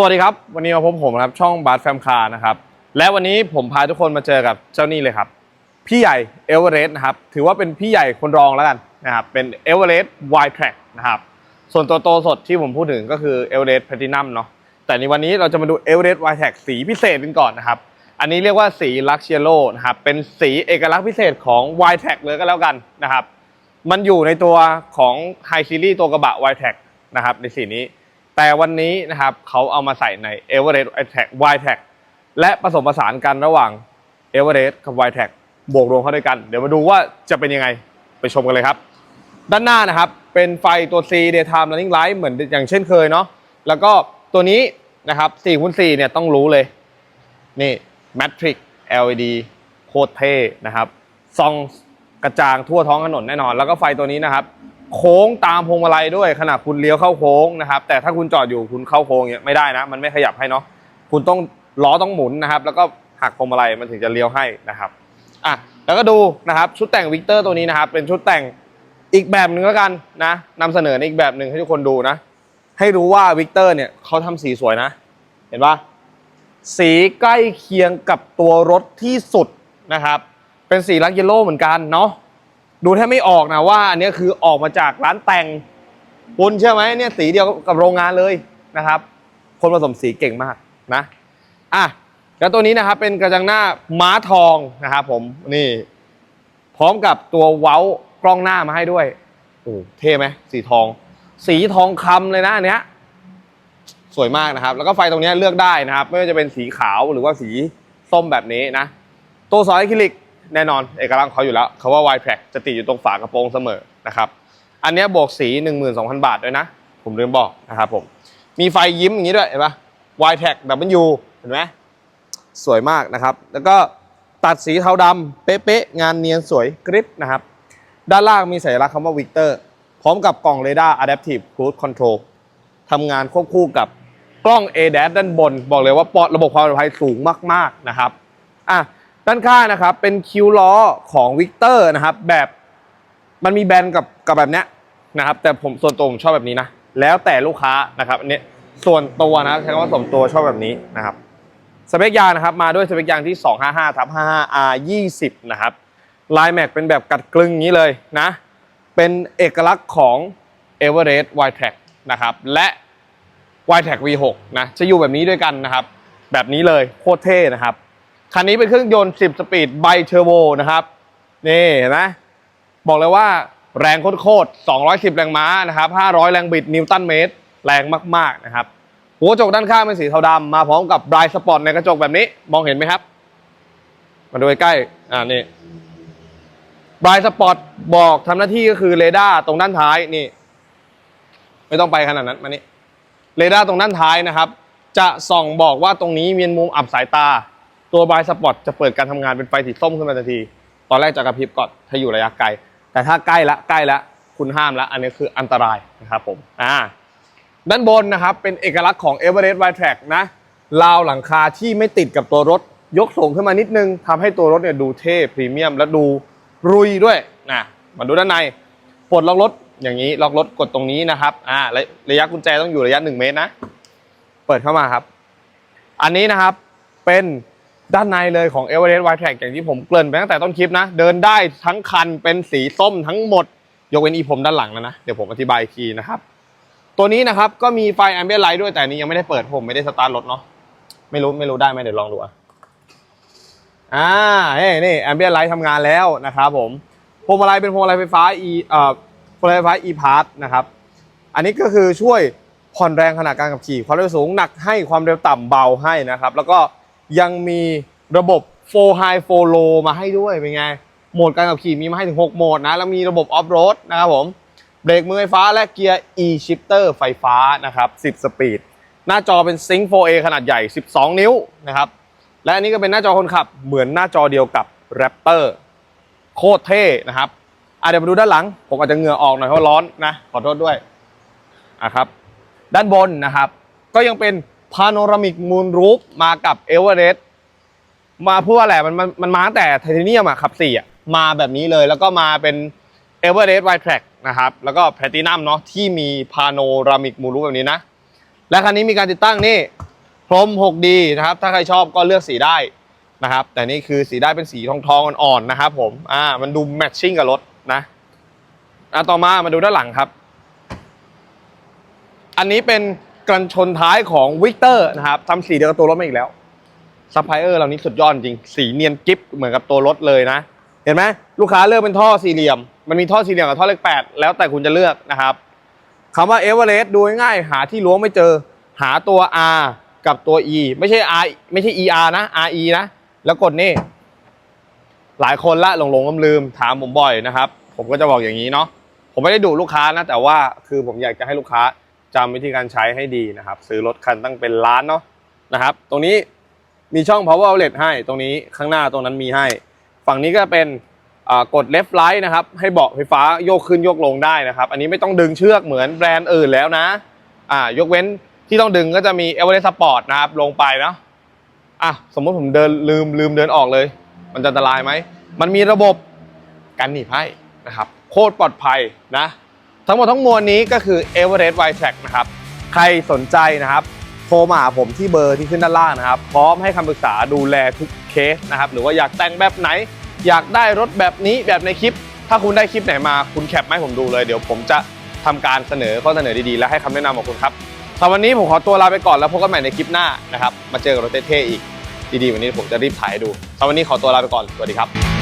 สวัสดีครับ วันนี้มาพบผมครับช่องบาร์แฟมคาร์นะครับและวันนี้ผมพาทุกคนมาเจอกับเจ้านี่เลยครับ พี่ใหญ่เอเวอเรสต์นะครับถือว่าเป็นพี่ใหญ่คนรองแล้วกันนะครับเป็นเอเวอเรสต์ไวท์แทร็กนะครับส่วนตัวโตสดที่ผมพูดถึงก็คือเอเวอเรสต์แพลตินัมเนาะแต่ในวันนี้เราจะมาดูเอเวอเรสต์ไวท์แทร็กสีพิเศษกันก่อนนะครับอันนี้เรียกว่าสีลักเชียโลนะครับเป็นสีเอกลักษณ์พิเศษของไวท์แทร็กเลยก็แล้วกันนะครับมันอยู่ในตัวของไฮซีรีส์ตัวกระบะ y t a c นะครับในสีนี้ แต่วันนี้นะครับเขาเอามาใส่ใน Everest y t a c y t a c และผสมผสานกันระหว่าง Everest กับ y t a c บวกรวมเข้าด้วยกัน เดี๋ยวมาดูว่าจะเป็นยังไงไปชมกันเลยครับ ด้านหน้านะครับ เป็นไฟตัว C Daytime Running Light เหมือนอย่างเช่นเคยเนาะแล้วก็ตัวนี้นะครับ4คูณ4เนี่ยต้องรู้เลย นี่ Matrix LED โคตรเท่นะครับซองกระจางทั่วท้องถนนแน่นอน แล้วก็ไฟตัวนี้นะครับ โค้งตามพวงมาลัยด้วยขณะคุณเลี้ยวเข้าโค้งนะครับ แต่ถ้าคุณจอดอยู่คุณเข้าโค้งเนี่ยไม่ได้นะ มันไม่ขยับให้เนาะคุณต้องล้อต้องหมุนนะครับ แล้วก็หักพวงมาลัยมันถึงจะเลี้ยวให้นะครับอะแล้วก็ดูนะครับชุดแต่งวิกเตอร์ตัวนี้นะครับ เป็นชุดแต่งอีกแบบหนึ่งแล้วกันนะนำเสนอในอีกแบบหนึ่งให้ทุกคนดูนะ ให้รู้ว่าวิกเตอร์เนี่ยเขาทำสีสวยนะ เห็นปะสีใกล้เคียงกับตัวรถที่สุดนะครับ เป็นสีลักเยลโล่เหมือนกันเนาะ ดูแทบไม่ออกนะว่าอันนี้คือออกมาจากร้านแต่งคุณเชื่อไหมเนี่ยสีเดียวกับโรงงานเลยนะครับ คนผสมสีเก่งมากนะอะแล้วตัวนี้นะครับเป็นกระจังหน้าม้าทองนะครับผมนี่ พร้อมกับตัวเว้ากล้องหน้ามาให้ด้วยโอ้เท่ไหมสีทอง สีทองคำเลยนะอันเนี้ยสวยมากนะครับ แล้วก็ไฟตรงนี้เลือกได้นะครับ ไม่ว่าจะเป็นสีขาวหรือว่าสีส้มแบบนี้นะ ตัวซอยอะคริลิก แน่นอนเอกลักษณ์ของเขาอยู่แล้วเขาว่า y t r a c k จะติดอยู่ตรงฝากระโปรงเสมอนะครับอันนี้บวกสี 12,000 บาทด้วยนะ ผมลืมบอกนะครับผมมีไฟยิ้มอย่างนี้ด้วยเห็นปะ y t r a c k W เห็นไหมสวยมากนะครับ แล้วก็ตัดสีเทาดำเป๊ะๆงานเนียนสวยกริปนะครับ ด้านล่างมีสัญลักษณ์คำว่า Victor พร้อมกับกล่องเรดาร์ Adaptive Cruise Control ทำงานควบคู่กับกล้อง a d a s ด้านบน บอกเลยว่าปลอดระบบความปลอดภัยสูงมาก ๆ นะครับ อะ ด้านข้างนะครับเป็นคิวล้อของวิกเตอร์นะครับ แบบมันมีแบนกับกับแบบเนี้ยนะครับ แต่ผมส่วนตัวผมชอบแบบนี้นะ แล้วแต่ลูกค้านะครับอันนี้ส่วนตัวนะใช้คำว่าส่วนตัวชอบแบบนี้นะครับสเปคยางนะครับมาด้วยสเปคยางที่ 255ทับ 55 R 20 นะครับลายแม็กเป็นแบบกัดกลึงอย่างนี้เลยนะ เป็นเอกลักษณ์ของ Everest y t r a c นะครับ และ y t r a c V6 นะ จะอยู่แบบนี้ด้วยกันนะครับ แบบนี้เลยโคตรเท่นะครับ คันนี้เป็นเครื่องยนต์ 10 สปีดไบเทอร์โบนะครับ นี่เห็นไหมบอกเลยว่าแรงโคตรๆ210 แรงม้านะครับ 500 แรงบิดนิวตันเมตร แรงมาก ๆ นะครับ หัวกระจกด้านข้างเป็นสีเทาดำมาพร้อมกับไบร์สปอร์ตในกระจกแบบนี้ มองเห็นไหมครับ มาดูใกล้อ่านี่ไบร์สปอร์ตบอกทำหน้าที่ก็คือเรดาร์ตรงด้านท้ายนี่ ไม่ต้องไปขนาดนั้นมานี่เรดาร์ตรงด้านท้ายนะครับ จะส่องบอกว่าตรงนี้มีมุมอับสายตา ตัวบรท์สปอร์ตจะเปิดการทำงานเป็นไฟสีส้มขึ้นมาทันที ตอนแรกจะกระพริบก่อนถ้าอยู่ระยะไกล แต่ถ้าใกล้ละใกล้ละคุณห้ามละอันนี้คืออันตรายนะครับผมอ่าด้านบนนะครับเป็นเอกลักษณ์ของ Everest y t r a c k นะราวหลังคาที่ไม่ติดกับตัวรถยกสูงขึ้นมานิดนึงทำให้ตัวรถเนี่ยดูเท่พรีเมียมและดูรุยด้วยนะมาดูด้านในปลดล็อกรถอย่างนี้ล็อกรถกดตรงนี้นะครับอ่าระระยะกุญแจต้องอยู่ระยะ 1 เมตรนะ เปิดเข้ามาครับ อันนี้นะครับเป็น ด้านในเลยของ Everest y t r a c k อย่างที่ผมเกริ่นไปตั้งแต่ต้นคลิปนะ เดินได้ทั้งคันเป็นสีส้มทั้งหมด ยกเว้นอีผมด้านหลังแล้วนะ เดี๋ยวผมอธิบายอีกทีนะครับ ตัวนี้นะครับก็มีไฟแอมเบียนไลท์ด้วยแต่นี้ยังไม่ได้เปิดผมไม่ได้สตาร์ทรถเนาะไม่รู้ไม่รู้ได้ไหมเดี๋ยวลองดูอะอ่าเฮ้นี่แอมเบียนไลท์ทำงานแล้วนะครับผมพวงมาลัยเป็นพวงมาลัยไฟฟ้า e เอ่อพวงมาลัยไฟฟ้า e pass นะครับอันนี้ก็คือช่วยผ่อนแรงขณะการขับขี่ความเร็วสูงหนักให้ความเร็วต่ำเบาให้นะครับ แล้วก็ ยังมีระบบ4 high 4 low มาให้ด้วยเป็นไง โหมดการขับขี่มีมาให้ถึง 6 โหมดนะ แล้วมีระบบ off road นะครับผมเบรกมือไฟฟ้าและเกียร์ e-shifter ไฟฟ้านะครับ 10 สปีด หน้าจอเป็น Sync 4A ขนาดใหญ่ 12 นิ้วนะครับ และอันนี้ก็เป็นหน้าจอคนขับเหมือนหน้าจอเดียวกับ Raptor โคตรเท่นะครับอะเดี๋ยวมาดูด้านหลัง ผมอาจจะเหงื่อออกหน่อยเพราะร้อนนะ ขอโทษด้วยอะครับ ด้านบนนะครับ ก็ยังเป็น Panoramic Moon Roof มากับ Everest มาพูดว่าแหละมันมันมันมาตั้งแต่ไทเทเนียมอะขับสี่อะมาแบบนี้เลยแล้วก็มาเป็น Everest y t r a c k นะครับแล้วก็แพลตินัมเนาะที่มีพาโนรามิกมูรูฟแบบนี้นะ และคันนี้มีการติดตั้งนี่พรม 6D นะครับ ถ้าใครชอบก็เลือกสีได้นะครับ แต่นี่คือสีได้เป็นสีทองทองๆอ่อนๆนะครับผมอ่ามันดูแมทชิ่งกับรถนะอะต่อมามาดูด้านหลังครับ อันนี้เป็น กันชนท้ายของวิกเตอร์นะครับทำสีเดียวกับตัวรถมาอีกแล้วซัพพลายเออร์เรานี้สุดยอดจริง สีเนียนกิฟเหมือนกับตัวรถเลยนะ เห็นไหมลูกค้าเลือกเป็นท่อสี่เหลี่ยม มันมีท่อสี่เหลี่ยมกับท่อเลขแปดแล้วแต่คุณจะเลือกนะครับคำว่าเอเวอเรสต์ดูง่ายหาที่ล้วงไม่เจอ หาตัว R กับตัว E ไม่ใช่ R ไม่ใช่ ER นะ RE นะ แล้วกดนี่ หลายคนละหลงหลงลืมถามผมบ่อยนะครับ ผมก็จะบอกอย่างนี้เนาะผมไม่ได้ดุลูกค้านะ แต่ว่าคือผมอยากจะให้ลูกค้า จำวิธีการใช้ให้ดีนะครับ ซื้อรถคันตั้งเป็นล้านเนาะนะครับ ตรงนี้มีช่อง power outlet ให้ตรงนี้ข้างหน้าตรงนั้นมีให้ ฝั่งนี้ก็เป็นกด left right นะครับ ให้เบาะไฟฟ้าโยกขึ้นโยกลงได้นะครับ อันนี้ไม่ต้องดึงเชือกเหมือนแบรนด์อื่นแล้วนะอ่ายกเว้นที่ต้องดึงก็จะมี Everest Sport นะครับ ลงไปเนาะอะสมมติผมเดินลืมลืมเดินออกเลย มันจะอันตรายไหม มันมีระบบกันหนีบให้นะครับ โคตรปลอดภัยนะ ทั้งหมดทั้งมวลนี้ก็คือ Everest w i t r a c k นะครับ ใครสนใจนะครับ โทรมาหาผมที่เบอร์ที่ขึ้นด้านล่างนะครับ พร้อมให้คำปรึกษาดูแลทุกเคสนะครับ หรือว่าอยากแต่งแบบไหน อยากได้รถแบบนี้แบบในคลิป ถ้าคุณได้คลิปไหนมาคุณแคปมาให้ผมดูเลย เดี๋ยวผมจะทำการเสนอข้อเสนอดีๆ และให้คำแนะนำของคุณครับสำหรับวันนี้ผมขอตัวลาไปก่อนแล้วพบกันใหม่ในคลิปหน้านะครับ มาเจอกับรถเท่ๆอีก ดีๆวันนี้ผมจะรีบถ่ายให้ดูสำหรับวันนี้ขอตัวลาไปก่อน สวัสดีครับ